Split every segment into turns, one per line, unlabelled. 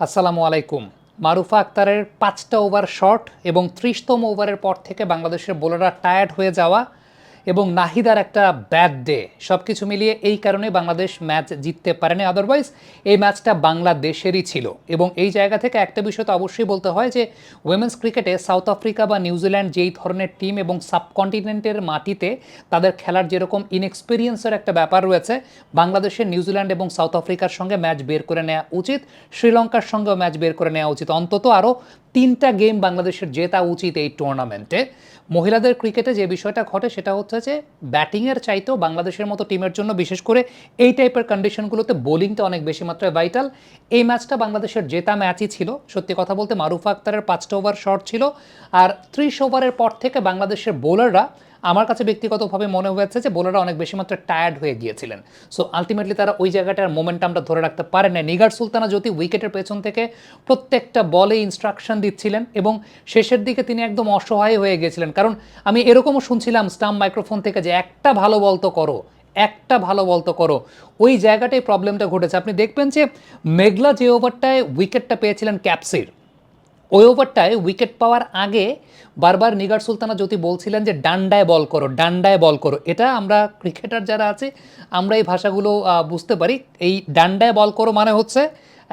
আসসালামু আলাইকুম। মারুফা আক্তারের পাঁচটা ওভার শর্ট এবং ত্রিশতম ওভারের পর থেকে বাংলাদেশের বোলাররা টায়ার্ড হয়ে যাওয়া এবং নাহিদার একটা ব্যাড ডে সব কিছু মিলিয়ে এই কারণে বাংলাদেশ ম্যাচ জিততে পারেনি। আদারওয়াইজ এই ম্যাচটা বাংলাদেশেরই ছিল। এবং এই জায়গা থেকে একটা বিষয় তো অবশ্যই বলতে হয় যে উইমেন্স ক্রিকেটে সাউথ আফ্রিকা বা নিউজিল্যান্ড যেই ধরনের টিম এবং সাবকন্টিনেন্টের মাটিতে তাদের খেলার যেরকম ইনএক্সপিরিয়েন্সের একটা ব্যাপার রয়েছে, বাংলাদেশের নিউজিল্যান্ড এবং সাউথ আফ্রিকার সঙ্গে ম্যাচ বের করে নেওয়া উচিত। শ্রীলঙ্কার সঙ্গেও ম্যাচ বের করে নেওয়া উচিত। অন্তত আরও তিনটা গেম বাংলাদেশের জেতা উচিত এই টুর্নামেন্টে মহিলাদের ক্রিকেটে যে বিষয়টা ঘটে, সেটা হচ্ছে যে ব্যাটিংয়ের চাইতেও বাংলাদেশের মতো টিমের জন্য, বিশেষ করে এই টাইপের কন্ডিশনগুলোতে বোলিংটা অনেক বেশি মাত্রায় ভাইটাল এই ম্যাচটা বাংলাদেশের জেতা ম্যাচই ছিল। সত্যি কথা বলতে মারুফ আক্তারের পাঁচটা ওভার শর্ট ছিল। আর ত্রিশ ওভারের পর থেকে বাংলাদেশের বোলাররা আমার কাছে ব্যক্তিগতভাবে মনে হয়েছে যে বোলাররা অনেক বেশি মাত্রায় টায়ার্ড হয়ে গিয়েছিলেন। সো আলটিমেটলি তারা ওই জায়গাটার মোমেন্টামটা ধরে রাখতে পারে না নিগার সুলতানা জ্যোতি উইকেটের পেছন থেকে প্রত্যেকটা বলে ইনস্ট্রাকশন দিচ্ছিলেন এবং শেষের দিকে তিনি একদম অসহায় হয়ে গিয়েছিলেন। কারণ আমি এরকমও শুনছিলাম স্টাম্প মাইক্রোফোন থেকে যে একটা ভালো বল তো করো, একটা ভালো বল তো করো। ওই জায়গাটাই প্রবলেমটা ঘটেছে। আপনি দেখবেন যে মেঘলা যে ওভারটায় উইকেটটা পেয়েছিলেন ক্যাপসির। ওই ওভারটায় উইকেট পাওয়ার আগে বারবার নিগার সুলতানা জ্যোতি বলছিলেন যে, ডান্ডায় বল করো, ডান্ডায় বল করো। এটা আমরা ক্রিকেটার যারা আছে, আমরা এই ভাষাগুলো বুঝতে পারি। এই ডান্ডায় বল করো মানে হচ্ছে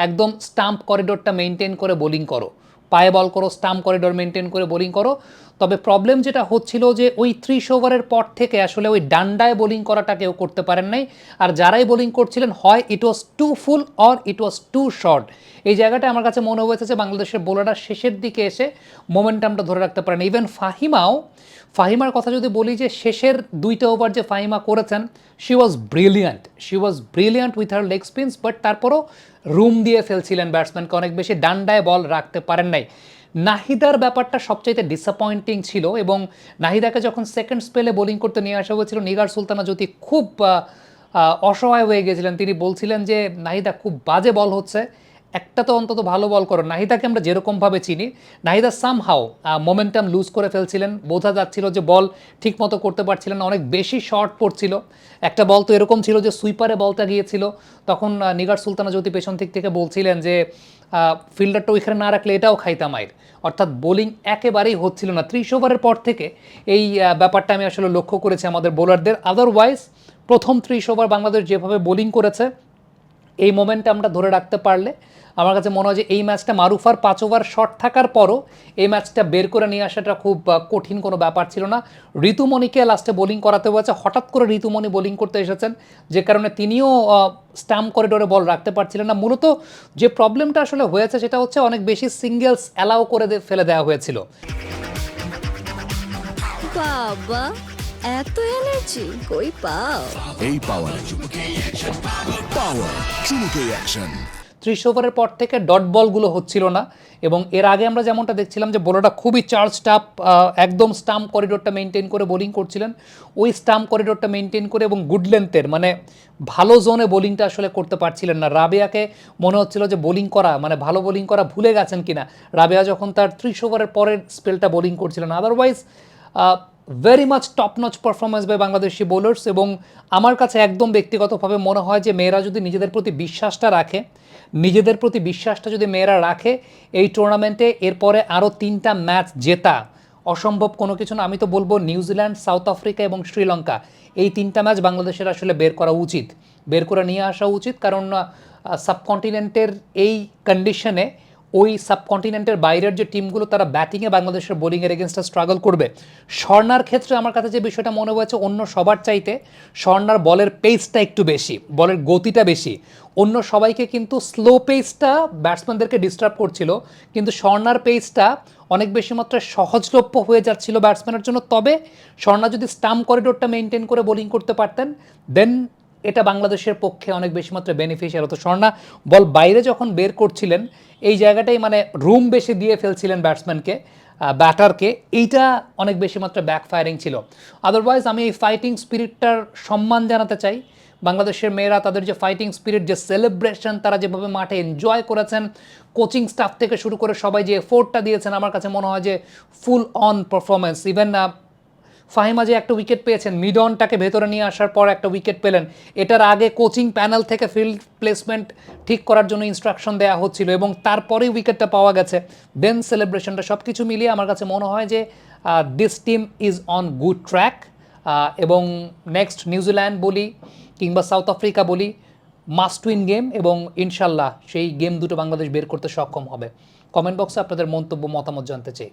একদম স্টাম্প করিডোরটা মেনটেন করে বোলিং করো। পায়ে বল করো, স্টাম্প করিডোর মেনটেন করে বোলিং করো। তবে প্রবলেম যেটা হচ্ছিল যে ওই ত্রিশ ওভারের পর থেকে আসলে ওই ডান্ডায় বোলিং করাটা কেউ করতে পারেন নাই। আর যারাই বোলিং করছিলেন, হয় it was too full or it was too short এই জায়গাটা আমার কাছে মনে হয়েছে যে বাংলাদেশের বোলাররা শেষের দিকে এসে মোমেন্টামটা ধরে রাখতে পারেন। ইভেন ফাহিমাও, ফাহিমার কথা যদি বলি যে শেষের দুইটা ওভার যে ফাহিমা করেছেন she was brilliant she was brilliant with her leg spins but তারপরও রুম দিয়ে ফেলছিলেন ব্যাটসম্যানকে অনেক বেশি ডান্ডায় বল রাখতে পারেন নাই। নাহিদার ব্যাপারটা সবচাইতে ডিসঅ্যাপয়েন্টিং ছিল এবং নাহিদাকে যখন সেকেন্ড স্পেলে বোলিং করতে নিয়ে আসা হয়েছিল, নিগার সুলতানা যদি খুব অসহায় হয়ে গেছিলেন। তিনি বলছিলেন যে, নাহিদা, খুব বাজে বল হচ্ছে। একটা তো অন্তত ভালো বল করো। নাহিদাকে আমরা যেরকমভাবে চিনি, নাহিদা সামহাও মোমেন্টাম লুজ করে ফেলছিলেন। বোঝা যাচ্ছিল যে বল ঠিকমতো করতে পারছিলেন অনেক বেশি শর্ট পড়ছিল। একটা বল তো এরকম ছিল যে সুইপারে বলটা গিয়েছিল। তখন নিগার সুলতানা জ্যোতি পেছন দিক থেকে বলছিলেন যে ফিল্ডারটা ওইখানে না রাখলে এটাও খাইতাম আয়ের অর্থাৎ বোলিং একেবারেই হচ্ছিল না। ত্রিশ ওভারের পর থেকে এই ব্যাপারটা আমি আসলে লক্ষ্য করেছি আমাদের বোলারদের আদারওয়াইজ প্রথম ত্রিশ ওভার বাংলাদেশ যেভাবে বোলিং করেছে এই মোমেন্টে আমরা ধরে রাখতে পারলে আমার কাছে মনে হয় যে এই ম্যাচটা মারুফার পাঁচ ওভার শট থাকার পরও এই ম্যাচটা বের করে নিয়ে আসাটা খুব কঠিন কোনো ব্যাপার ছিল না। ঋতুমণিকে লাস্টে বোলিং করাতে হয়েছে। হঠাৎ করে ঋতুমণি বোলিং করতে এসেছেন, যে কারণে তিনিও স্টাম্প করিডোরে বল রাখতে পারছিলেন না। মূলত যে প্রবলেমটা আসলে হয়েছে সেটা হচ্ছে অনেক বেশি সিঙ্গেলস অ্যালাউ করে ফেলে দেওয়া হয়েছিল।
বাবা! এত এনার্জি কই পাও?
এই পাওয়ার চুমুকে পাওয়ার চুমুকে অ্যাকশন
ত্রিশ ওভারের পর থেকে ডট বলগুলো হচ্ছিল না এবং এর আগে আমরা যেমনটা দেখছিলাম যে বোলারটা খুবই চার্জ স্টাপ একদম স্টাম্প করিডোরটা মেনটেন করে বোলিং করছিলেন। ওই স্টাম্প করিডোরটা মেনটেন করে এবং গুড লেন্থের মানে ভালো জোনে বোলিংটা আসলে করতে পারছিলেন না। রাবেয়াকে মনে হচ্ছিল যে বোলিং করা মানে ভালো বোলিং করা ভুলে গেছেন কিনা। রাবেয়া যখন তার ত্রিশ ওভারের পরের স্পেলটা বোলিং করছিলেন otherwise very much top notch performance by Bangladeshi bowlers এবং আমার কাছে একদম ব্যক্তিগতভাবে মনে হয় যে মেয়েরা যদি নিজেদের প্রতি বিশ্বাসটা রাখে, নিজেদের প্রতি বিশ্বাসটা যদি মেয়েরা রাখে, এই টুর্নামেন্টে এরপরে আরও তিনটা ম্যাচ জেতা, অসম্ভব কোনো কিছু না। আমি তো বলব নিউজিল্যান্ড সাউথ আফ্রিকা এবং শ্রীলঙ্কা এই তিনটা ম্যাচ বাংলাদেশের আসলে বের করা উচিত। বের করে নিয়ে আসা উচিত, কারণ সাবকন্টিনেন্টের এই কন্ডিশনে ওই সাবকন্টিনেন্টের বাইরের যে টিমগুলো, তারা ব্যাটিংয়ে বাংলাদেশের বোলিংয়ের এগেনস্টে স্ট্রাগল করবে। স্বর্ণার ক্ষেত্রে আমার কাছে যে বিষয়টা মনে হয়েছে, অন্য সবার চাইতে স্বর্ণার বলের পেসটা একটু বেশি, বলের গতিটা বেশি। অন্য সবাইকে কিন্তু স্লো পেসটা ব্যাটসম্যানদেরকে ডিস্টার্ব করছিল, কিন্তু স্বর্ণার পেসটা অনেক বেশি মাত্রায় সহজলভ্য হয়ে যাচ্ছিল ব্যাটসম্যানের জন্য। তবে স্বর্ণা যদি স্টাম্প করিডোরটা মেনটেন করে বোলিং করতে পারতেন দেন এটা বাংলাদেশের পক্ষে অনেক বেশি মাত্রায় বেনিফিশিয়াল হতো স্বর্ণা। বল বাইরে যখন বের করছিলেন, এই জায়গাটাই মানে রুম বেশি দিয়ে ফেলছিলেন ব্যাটসম্যানকে ব্যাটারকে এইটা অনেক বেশি মাত্রায় ব্যাকফায়ারিং ছিল। আদারওয়াইজ আমি এই ফাইটিং স্পিরিটটার সম্মান জানাতে চাই। বাংলাদেশের মেয়েরা, তাদের যে ফাইটিং স্পিরিট যে সেলিব্রেশন তারা যেভাবে মাঠে এনজয় করেছেন কোচিং স্টাফ থেকে শুরু করে সবাই যে এফোর্টটা দিয়েছেন, আমার কাছে মনে হয় যে full on performance even Fahima যে একটা উইকেট পেয়েছেন। মিডনটাকে ভেতরে নিয়ে আসার পর একটা উইকেট পেলেন। এটার আগে কোচিং প্যানেল থেকে ফিল্ড প্লেসমেন্ট ঠিক করার জন্য ইনস্ট্রাকশন দেওয়া হচ্ছিল এবং তারপরেই উইকেটটা পাওয়া গেছে। দেন সেলিব্রেশনটা সব কিছু মিলিয়ে আমার কাছে মনে হয় যে this team is on good track এবং নেক্সট নিউজিল্যান্ড বলি কিংবা সাউথ আফ্রিকা বলি মাস্ট উইন গেম এবং ইনশাল্লাহ সেই গেম দুটো বাংলাদেশ বের করতে সক্ষম হবে। কমেন্ট বক্সে আপনাদের মন্তব্য, মতামত জানতে চাই।